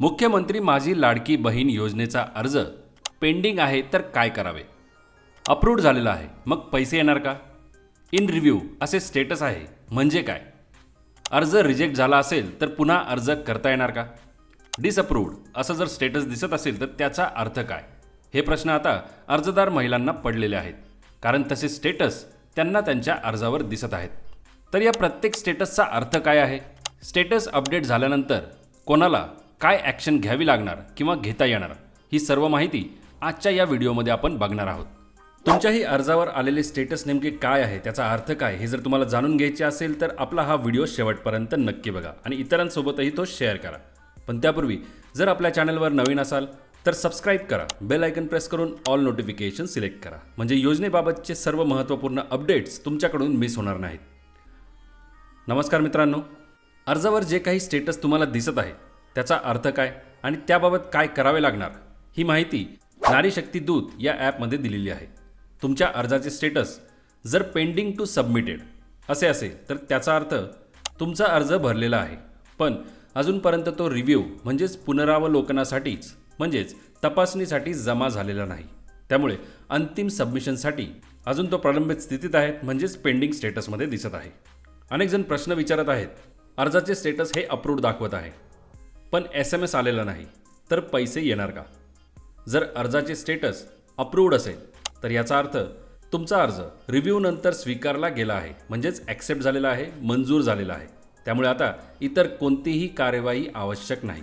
मुख्यमंत्री माझी लाडकी बहीण योजनेचा अर्ज पेंडिंग आहे तर काय करावे? अप्रूव्ड झालेला आहे मग पैसे येणार का? इन रिव्ह्यू असे स्टेटस आहे म्हणजे काय? अर्ज रिजेक्ट झाला असेल तर पुन्हा अर्ज करता येणार का? डिसअप्रूव्ड असं जर स्टेटस दिसत असेल तर त्याचा अर्थ काय? हे प्रश्न आता अर्जदार महिलांना पडलेले आहेत कारण तसे स्टेटस त्यांना त्यांच्या अर्जावर दिसत आहेत. तर या प्रत्येक स्टेटसचा अर्थ काय आहे? स्टेटस अपडेट झाल्यानंतर कोणाला काय ॲक्शन घ्यावी लागणार किंवा घेता येणार ही सर्व माहिती आजच्या या व्हिडिओमध्ये आपण बघणार आहोत. तुमच्याही अर्जावर आलेले स्टेटस नेमके काय आहे त्याचा अर्थ काय हे जर तुम्हाला जाणून घ्यायचे असेल तर आपला हा व्हिडिओ शेवटपर्यंत नक्की बघा आणि इतरांसोबतही तो शेअर करा. पण त्यापूर्वी जर आपल्या चॅनलवर नवीन असाल तर सबस्क्राईब करा बेल आयकन प्रेस करून ऑल नोटिफिकेशन सिलेक्ट करा. म्हणजे योजनेबाबतचे सर्व महत्त्वपूर्ण अपडेट्स तुमच्याकडून मिस होणार नाहीत. नमस्कार मित्रांनो. अर्जावर जे काही स्टेटस तुम्हाला दिसत आहे त्याचा अर्थ काय आणि त्याबाबत काय करावे लागणार ही माहिती नारी शक्ती दूत या ॲपमध्ये दिलेली आहे. तुमच्या अर्जाचे स्टेटस जर पेंडिंग टू सबमिटेड असे असेल तर त्याचा अर्थ तुमचा अर्ज भरलेला आहे. पण अजूनपर्यंत तो रिव्ह्यू म्हणजेच पुनरावलोकनासाठीच म्हणजेच तपासणीसाठी जमा झालेला नाही. त्यामुळे अंतिम सबमिशनसाठी अजून तो प्रलंबित स्थितीत आहेत म्हणजेच पेंडिंग स्टेटसमध्ये दिसत आहे. अनेक जण प्रश्न विचारत आहेत अर्जाचे स्टेटस हे अप्रूव्ड दाखवत आहे. पण एस एम एस आलेला नाही तर पैसे येणार का? जर अर्जाचे स्टेटस अप्रूव्ड असेल तर याचा अर्थ तुमचा अर्ज रिव्ह्यू नंतर स्वीकारला गेला आहे म्हणजेच ॲक्सेप्ट झालेला आहे मंजूर झालेला आहे. त्यामुळे आता इतर कोणतीही कार्यवाही आवश्यक नाही.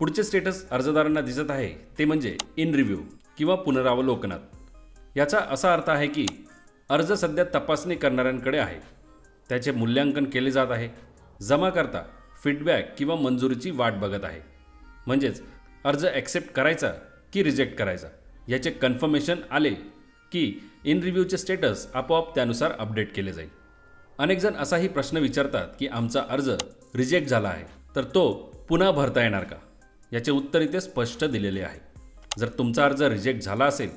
पुढचे स्टेटस अर्जदारांना दिसत आहे ते म्हणजे इन रिव्ह्यू किंवा पुनरावलोकनात. याचा असा अर्थ आहे की अर्ज सध्या तपासणी करणाऱ्यांकडे आहे. त्याचे मूल्यांकन केले जात आहे. जमा करता फीडबॅक किंवा मंजुरीची वाट बघत आहे. म्हणजेच अर्ज ॲक्सेप्ट करायचा की रिजेक्ट करायचा? याचे कन्फर्मेशन आले की इन रिव्ह्यूचे स्टेटस आपोआप त्यानुसार अपडेट केले जाईल. अनेकजण असाही प्रश्न विचारतात की आमचा अर्ज रिजेक्ट झाला आहे तर तो पुन्हा भरता येणार का? याचे उत्तर इथे स्पष्ट दिलेले आहे. जर तुमचा अर्ज रिजेक्ट झाला असेल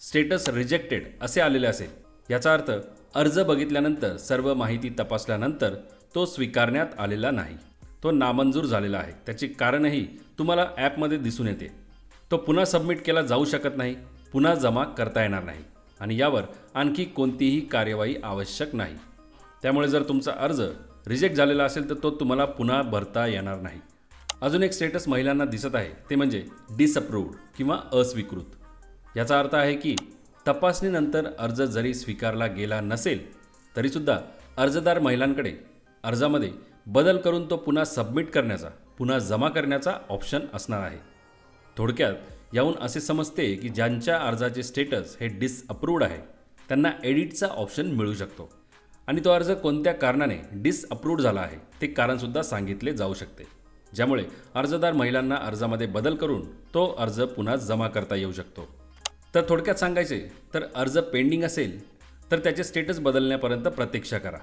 स्टेटस रिजेक्टेड असे आलेले असेल याचा अर्थ अर्ज बघितल्यानंतर सर्व माहिती तपासल्यानंतर तो स्वीकारण्यात आलेला नाही. तो नामंजूर झालेला आहे. त्याची कारणही तुम्हाला ॲपमध्ये दिसून येते. तो पुन्हा सबमिट केला जाऊ शकत नाही पुन्हा जमा करता येणार नाही आणि यावर आणखी कोणतीही कार्यवाही आवश्यक नाही. त्यामुळे जर तुमचा अर्ज रिजेक्ट झालेला असेल तर तो तुम्हाला पुन्हा भरता येणार नाही. अजून एक स्टेटस महिलांना दिसत आहे. ते म्हणजे डिसअप्रूव्ड किंवा अस्वीकृत. याचा अर्थ आहे की तपासणीनंतर अर्ज जरी स्वीकारला गेला नसेल तरीसुद्धा अर्जदार महिलांकडे अर्जामध्ये बदल करून तो पुन्हा सबमिट करण्याचा पुन्हा जमा करण्याचा ऑप्शन असणार आहे. थोडक्यात याहून असे समजते की ज्यांच्या अर्जाचे स्टेटस हे डिसअप्रूव्ड आहे त्यांना एडिटचा ऑप्शन मिळू शकतो. आणि तो अर्ज कोणत्या कारणाने डिसअप्रूव्ड झाला आहे ते कारणसुद्धा सांगितले जाऊ शकते. ज्यामुळे अर्जदार महिलांना अर्जामध्ये बदल करून तो अर्ज पुन्हा जमा करता येऊ शकतो. तर थोडक्यात सांगायचे तर अर्ज पेंडिंग असेल तर त्याचे स्टेटस बदलण्यापर्यंत प्रतीक्षा करा.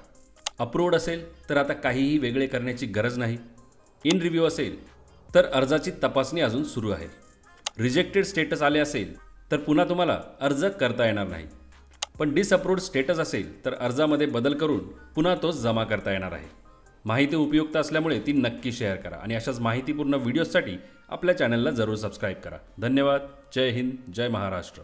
अप्रूव्ड असेल तर आता काहीही वेगळे करण्याची गरज नाही. इन रिव्ह्यू असेल तर अर्जाची तपासणी अजून सुरू आहे. रिजेक्टेड स्टेटस आले असेल तर पुन्हा तुम्हाला अर्ज करता येणार नाही. पण डिसअप्रूव्ड स्टेटस असेल तर अर्जामध्ये बदल करून पुन्हा तो जमा करता येणार आहे. माहिती उपयुक्त असल्यामुळे ती नक्की शेअर करा आणि अशाच माहितीपूर्ण व्हिडिओजसाठी आपल्या चॅनलला जरूर सबस्क्राईब करा. धन्यवाद. जय हिंद. जय महाराष्ट्र.